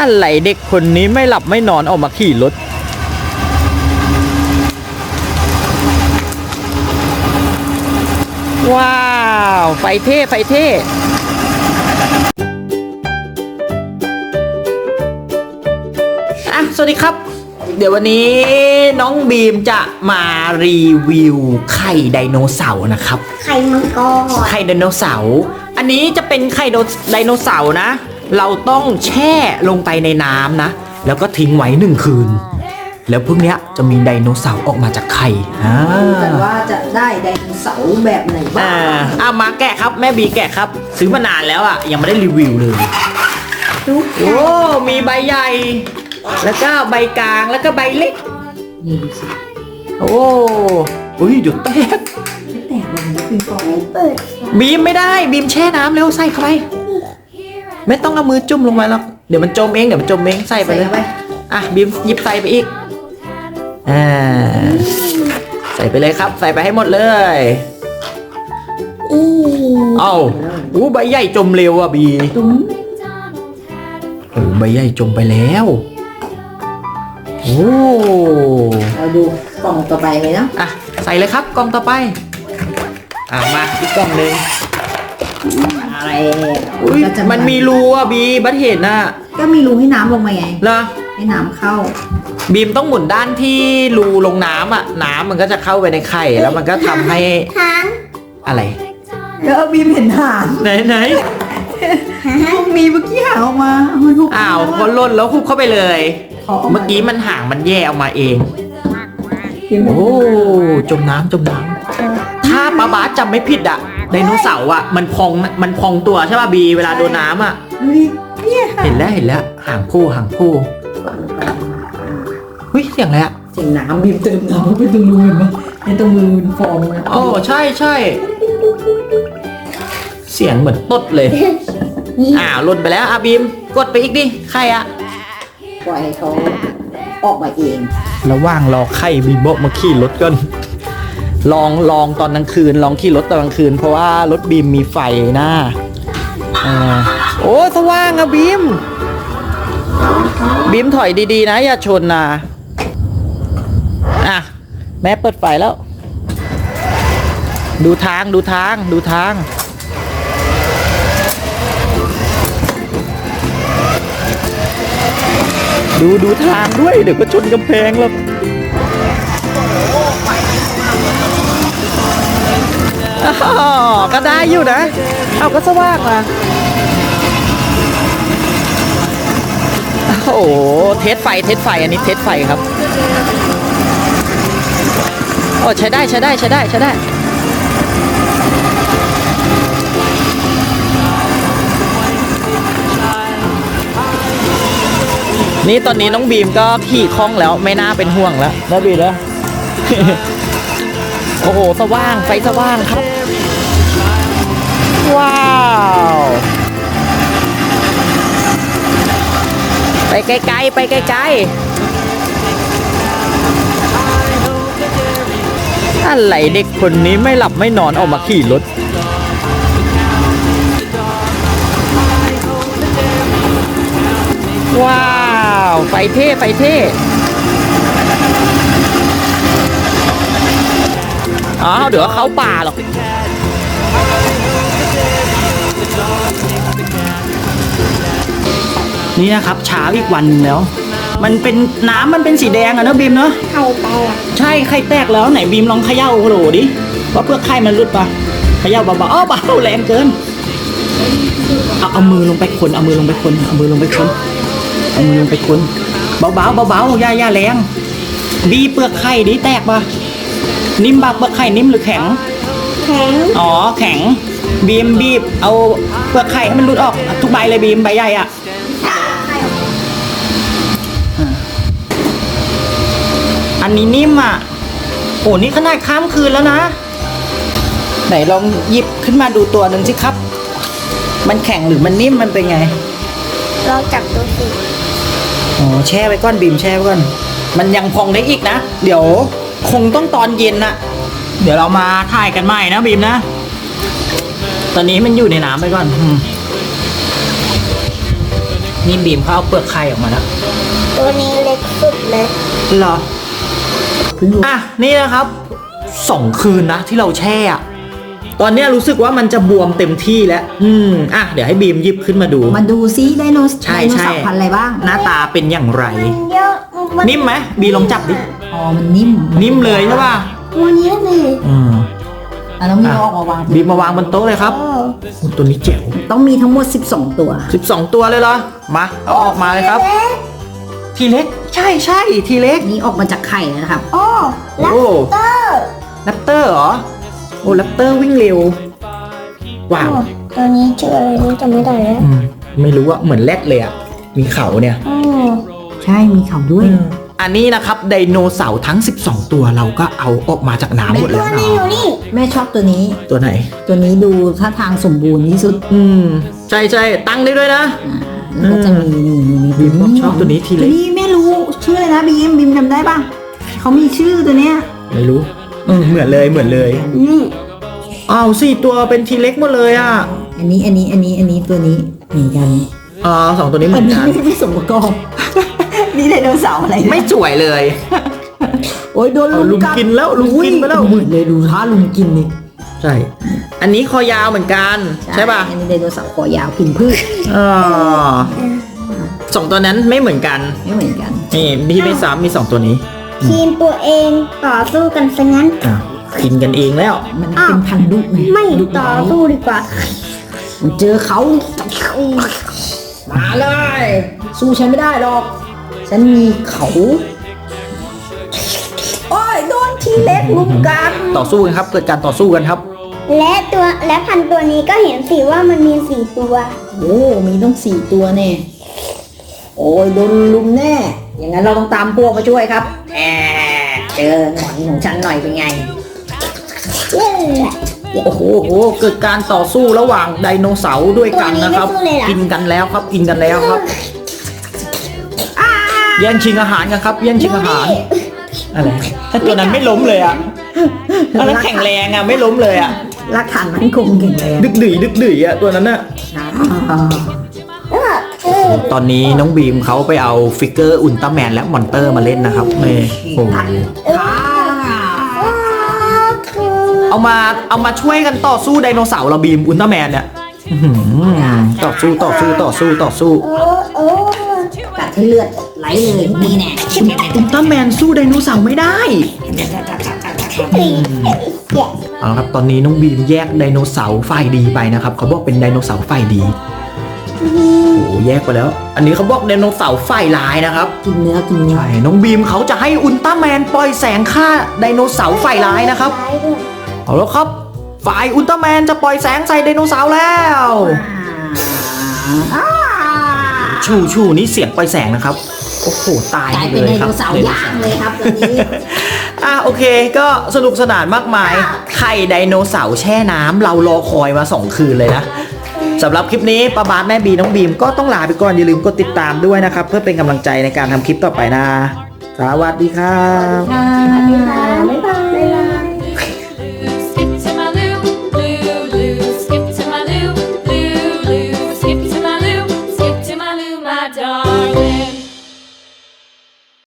อะไรเด็กคนนี้ไม่หลับไม่นอนออกมาขี่รถ ว้าว ไฟเท่ไฟเท่อะสวัสดีครับ เดี๋ยววันนี้น้องบีมจะมารีวิวไข่ไดโนเสาร์นะครับ ไข่มังกรไข่ไดโนเสาร์ อันนี้จะเป็นไข่ไดโนเสาร์นะ เราต้องแช่ลงไปในน้ำนะ แล้วก็ทิ้งไว้หนึ่งคืน แล้วพรุ่งเนี้ยจะมีไดโนเสาร์ออกมาจากไข่อ่าดูกันว่าจะได้ไดโนเสาร์แบบไหนบ้าอ่างอ่ามาแกะครับแม่บีแกะครับ ซื้อมานานแล้วอะยังไม่ได้รีวิวเลย ดูโอ้มีใบใหญ่ แล้วก็ใบกลางแล้วก็ใบเล็ก นี่ดูสิโอ้อุ้ยเดี๋ยวแตกแตกมันนี้คือกล่องไม่เปิดบีมไม่ได้บีมแช่น้ำเร็วใส่เข้าไป ไม่ต้องเอามือจุ่มลงไปหรอกเดี๋ยวมันจมเองเดี๋ยวมันจมเองใส่ไปใส่เลยเข้าไปอะบีมหยิบใส่ไปอีกอ่าใส่ไปเลยครับ ใส่ไปให้หมดเลยอีเอ้าอู้ใบใหญ่จมเร็วอะบีตุ้มโอ้ใบใหญ่จมไปแล้วโอ้เราดูกล่องต่อไปเลยเนาะอะใส่เลยครับกล่องต่อไปอะมาอีกกล่องหนึ่ง อะไรอุ้ยก็จะมันมีรูอะบีบัดเห็นน่ะก็มีรูให้น้ำลงมาไง เหรอให้น้ำเข้า บีมต้องหมุนด้านที่รูลงน้ำอะ น้ำมันก็จะเข้าไปในไข่แล้วมันก็ทำให้ทานอะไร แล้วบีมเห็นห่านไหนไหนมีเมื่อกี้ห่างออกมาเมันหุบอ้าวพอล่นแล้วคุบเข้าไปเลยขอออกเมื่อกี้มันห่างมันแย่ออกมาเอง บีมโอ้จมน้ำจมน้ำถ้าป้าบาสจำไม่ผิดอะ ไดโนเสาร์อะมันพองมันพองตัวใช่ป่ะบีเวลาโดนน้ำอะดูดิเนี่ยค่ะเห็นแล้วเห็นแล้วห่างผู้ห่างผู้เฮ้ยเสียงอะไรอะเสียงน้ำบีมเติมน้ำเข้าไปตรงรูเห็นไหมในตรงรูมันฟองนะโอ้ใช่ใช่เสียงเหมือนตดเลยอ้าวหล่นไปแล้วอะบีมกดไปอีกดิใครอะปล่อยให้เขาออกมาเองระหว่างรอไข่บีโบะมาขี่รถก่อน ลองลองตอนกลางคืน ลองขี่รถตอนกลางคืน เพราะว่ารถบีมมีไฟหน้าโอ้สว่างอะบีม บีมถอยดีๆ นะ อย่าชนนะอะ แม่เปิดไฟแล้ว ดูทางดูทางดูทางดูดูทางด้วย เดี๋ยวก็ชนกำแพงแล้ว ก็ได้อยู่นะ เอาก็สว่างมาโอ้โห เทสไฟ เทสไฟ อันนี้เทสไฟครับ โอ้ใช้ได้ใช้ได้ใช้ได้ใช้ได้ นี่ตอนนี้น้องบีมก็ขี่คล่องแล้วไม่น่าเป็นห่วงแล้วนะบีมนะ โอ้โห สว่าง ไฟสว่างครับ ว้าว ไปไกลๆ ไปไกลๆ อะไรเด็กคนนี้ไม่หลับไม่นอนออกมาขี่รถว้าว ไฟเท่ ไฟเท่ อ้าวเดี๋ยวเขาป่าหรอกนี่นะครับเช้าอีกวันหนึ่งแล้ว มันเป็นน้ำมันเป็นสีแดงอะเนอะบีมเนอะไข่แตกใช่ไข่แตกแล้วไหนบีมลองเขย่าโหลดิว่าเปลือกไข่มันรุดปะเขย่าเบาๆอ้าวเบาแรงเกินเอาเอามือลงไปคนเอามือลงไปคนเอามือลงไปคนเอามือลงไปคนเบาๆเบาๆอย่าอย่าแรงบีเปลือกไข่ดิแตกปะ นิ่มปะเปลือกไข่นิ่มหรือแข็ง แข็ง อ๋อแข็ง บีมบีบ เอาเปลือกไข่ให้มันรุดออก ทุกใบเลยบีมใบใหญ่อะอันนี้นิ่มอะโอ้นี่ขนาดข้ามคืนแล้วนะ ไหนลองหยิบขึ้นมาดูตัวหนึ่งสิครับ มันแข็งหรือมันนิ่มมันเป็นไงลองจับดูสิอ๋อแช่ไว้ก่อนบีมแช่ไว้ก่อน มันยังพองได้อีกนะ เดี๋ยว คงต้องตอนเย็นนะเดี๋ยวเรามาถ่ายกันใหม่นะบีมนะ ตอนนี้มันอยู่ในน้ำไปก่อนอืมนี่บีมเขาเอาเปลือกไข่ออกมาแล้ว ตัวนี้เล็กสุดเลยเหรอเพิ่งรู้อะ นี่นะครับสองคืนนะที่เราแช่อะตอนเนี้ยรู้สึกว่ามันจะบวมเต็มที่แล้ว อืม อะ เดี๋ยวให้บีมหยิบขึ้นมาดู มาดูซิไดโนใช่ไดโนใช่เสาร์พันธุ์อะไรบ้าง หน้าตาเป็นอย่างไรมันเยอะมันนิ่มไหมบีลองจับดิ อ๋อมันนิ่มนิ่มเลยใช่ป่ะมันเยอะเลยอืมอะน้องมีเอาออกมาวางบีมมาวางบนโต๊ะเลยครับโอ้โอ้ตัวนี้เจ๋วต้องมีทั้งหมด 12 ตัว 12 ตัวเลยเหรอมาเอาออกมาเลยครับ ทีเล็กใช่ใช่ทีเล็กนี่ออกมาจากไข่นะครับ โอ้ลัโอ้เตอร์แรปเตอร์เหรอโอ้แรปเตอร์วิ่งเร็วว้าวโอ้ตัวนี้ชื่ออะไรนี่จำไม่ได้แล้วอืมไม่รู้ว่าเหมือนแรดเลยอะมีเขาเนี่ย โอ้ใช่มีเขาด้วยอั นนี้นะครับไดโนเสาร์ทั้ง 12 ตัวเราก็เอาออกมาจากน้ำหมดตัแล้ววนี้เนาะอยู่นี่แม่ชอบตัวนี้ ตัวไหน ตัวนี้ดูท่าทางสมบูรณ์ที่สุด อืมใช่ใช่ตั้งได้ด้วยนะอ่าแล้วก็จะมีนี่นี่นี่บีมบอกชอบตัวนี้ทีเล็กตัวนี้แม่รู้ชื่ออะไรนะบีมบีมจำได้ปะเขามีชื่อตัวเนี้ยไม่รู้เออเหมือนเลยเหมือนเลยนี่อ้าวสี่ตัวเป็นทีเล็กหมดเลยอะอันนี้อันนี้อันนี้อันนี้ตัวนี้เหมือนกันอ๋อสองตัวนี้เหมือัอนนนี้กันไม่ไม่สมประกอบนี่ ไดโนเสาร์อะไรนะไม่สวยเลย โอ้ยโดนเอาลุลุมมกินแล้วลุมกินไปแล้วเหมือนเลยดูท่าลุมกินนี่ใช่ อันนี้คอยาวเหมือนกัน ใช่ป่ะอันนี้ไดโนเสาร์คอยาวกินพืชอ๋อสองตัวนั้นไม่เหมือนกัน ไม่เหมือนกัน นี่ที่ไม่ซ้ำมีสองตัวนี้ทีมตัวเองต่อสู้กันซะงั้น อะกินกันเองแล้ว มันอ้าว เป็นพันธุ์ดุไงไม่ดุต่อร้ายสู้ดีกว่ามันเจอเขามาเลย สู้ฉันไม่ได้หรอก ฉันมีเขา โอ้ยโดนทีเล็กลุมกันต่อสู้กันครับเกิดการต่อสู้กันครับ และตัวและพันธุ์ตัวนี้ก็เห็นสิว่ามันมีสี่ตัว โอ้มีต้องสี่ตัวแน่โอ้ยโดนลุมแน่ อย่างนั้นเราต้องตามพวกมาช่วยครับแอบเจอหนอนของฉันหน่อยเป็นไงโอ้โหโอ้โหเกิดการต่อสู้ระหว่างไดโนเสาร์ด้วยกันนะครับตัวนี้ไม่สู้เลยเหรอกินกันแล้วครับกินกันแล้วครับ แย่งชิงอาหารกันครับ แย่งชิงอาหาร อะไร ถ้าตัวนั้นไม่ล้มเลยอะอันนั้นแข็งแรงอะไม่ล้มเลยอะ รักฐานมันคงแข็งแรงดึกดื๋ยดึกดื๋ยอะตัวนั้นอะอ่าเออตอนนี้น้องบีมเขาไปเอาฟิกเกอร์อุลตร้าแมนและมอนเตอร์มาเล่นนะครับนี่โอ้โหอ่าเอามาเอามาช่วยกันต่อสู้ไดโนเสาร์เราบีมอุลตร้าแมนเนี่ยอื้อหือต่อสู้ต่อสู้ต่อสู้ต่อสู้โอ้โอ้กัดให้เลือด ไหลเลยนี่แน่อุลตร้าแมนสู้ไดโนเสาร์ไม่ได้เฮ้ยเจ็บเอาละครับตอนนี้น้องบีมแยกไดโนเสาร์ฝ่ายดีไปนะครับเขาบอกเป็นไดโนเสาร์ฝ่ายดีโอ้โหแยกไปแล้ว อันนี้เขาบอกไดโนเสาร์ฝ่ายร้ายนะครับกินเนื้อกินเนื้อใช่น้องบีมเขาจะให้อุลตร้าแมนปล่อยแสงฆ่าไดโนเสาร์ฝ่ายร้ายนะครับร้ายด้วยเอาแล้วครับ ฝ่ายอุลตร้าแมนจะปล่อยแสงใส่ไดโนเสาร์แล้วอ่าชูชูนี่เสียงปล่อยแสงนะครับ โอ้โหตายกลายเลเป็นไดยคโนรับ เสาร์ย่างเลยครับตอนนี้ อะโอเคก็สนุกสนานมากมายไข่ไดโนเสาร์แช่น้ำเรารอคอยมา 2 คืนเลยนะสำหรับคลิปนี้ป้าบาสแม่บีน้องบีมก็ต้องลาไปก่อน อย่าลืมกดติดตามด้วยนะครับ เพื่อเป็นกำลังใจในการทำคลิปต่อไปนะ สวัสดีครับค่ะ